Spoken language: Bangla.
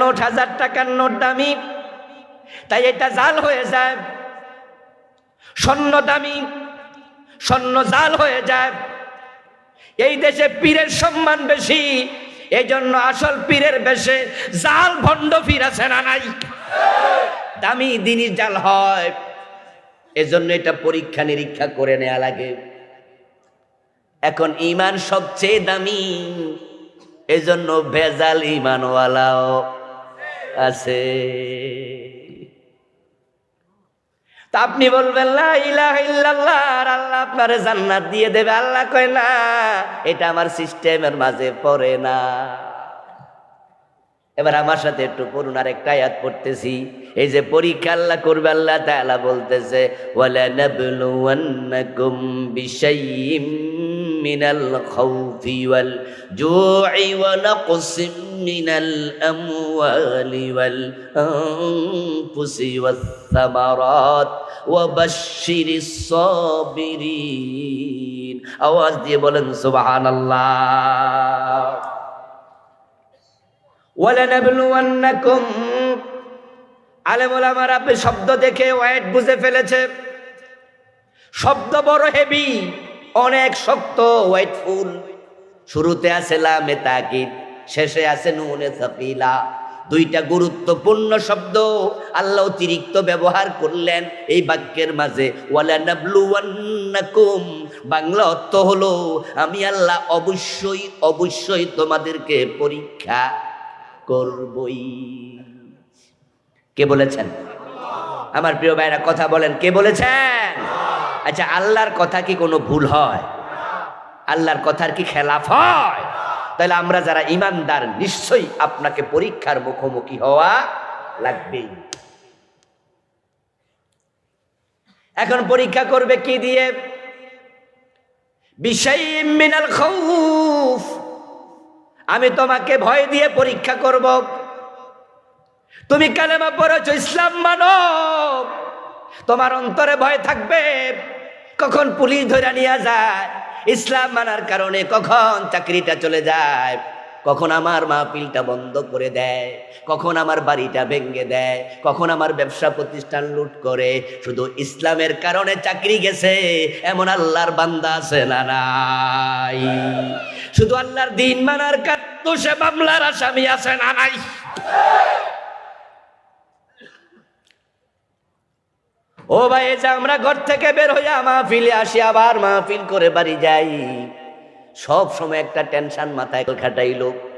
নোট হাজার টাকার নোট দামি। তাই এটা জাল হয়ে যায়। স্বর্ণ দামি, স্বর্ণ জাল হয়ে যায়। এই দেশে পীরের সম্মান বেশি এই জন্য আসল পীরের বেশে জাল ভণ্ড না নাই? দামি জাল হয়। এজন্য এটা পরীক্ষা নিরীক্ষা করে নেওয়া লাগে। এখন ইমান সবচেয়ে দামি, এজন্য ভেজাল ইমানওয়ালাও। আছে। তা আপনি বলবেন আল্লাহ আপনারে জান্নাত দিয়ে দেবে। আল্লাহ কয়, না, এটা আমার সিস্টেমের মাঝে পড়ে না। এবার আমার সাথে একটু পড়ুন আর একটা আয়াত পড়তেছি। এই যে পরীক্ষা আল্লাহ করবে, আল্লাহ তাআলা বলতেছে ওয়ালা নাবলুওয়ান্নাকুম বিশাইইম মিনাল খাউফি ওয়াল জু'i ওয়া নাকসিম মিনাল আমওয়ালি ওয়াল আনফুসি ওয়াস সামারাত ওয়া বাশশিরিস সাবিরিন। আওয়াজ দিয়ে বলেন, সুবহানাল্লাহ। ওয়ালানাবলুওয়ান্নাকুম। আলেম ওলামার আপনি শব্দ দেখে ওয়াইট বুঝে ফেলেছে। শব্দ বড় হেভি। অনেক শক্ত হোয়াইট ফুল। শুরুতে আছে লামে তাকিদ শেষে আছে নুনে সাকিলা দুইটা গুরুত্বপূর্ণ শব্দ আল্লাহ অতিরিক্ত ব্যবহার করলেন এই বাক্যের মাঝে। বাংলা অর্থ হলো, আমি আল্লাহ অবশ্যই অবশ্যই তোমাদেরকে পরীক্ষা করবই। কে বলেছেন? আমার প্রিয় ভাইরা, কথা বলেন, কে বলেছেন? আচ্ছা আল্লাহর কথা কি কোনো ভুল হয়? আল্লাহর কথার কি খেলাফ হয়? তাহলে আমরা যারা ইমানদার, নিশ্চয়ই আপনাকে পরীক্ষার মুখোমুখি হওয়া লাগবেই। এখন পরীক্ষা করবে কি দিয়ে? মিনাল আমি তোমাকে ভয় দিয়ে পরীক্ষা করব। তুমি কালেমা পড়েছ, ইসলাম মানো। তোমার অন্তরে ভয় থাকবে। কখন পুলিশ ধরে নিয়ে যায়, ইসলাম মানার কারণে কখন চাকরিটা চলে যায়, কখন আমার মাহফিলটা বন্ধ করে দেয়, কখন আমার বাড়িটা ভেঙে দেয়, কখন আমার ব্যবসা প্রতিষ্ঠান লুট করে, শুধু ইসলামের কারণে চাকরি গেছে, এমন আল্লাহর বান্দা আছে না নাই? শুধু আল্লাহর দিন মানার কারণে সে মামলার আসামি আছে না নাই? ও ভাই যে আমরা ঘর থেকে বের হইয়া মাহফিলে আসি, আবার মাহফিল করে বাড়ি যাই। সব সময় একটা টেনশন মাথায় খাটাইলো।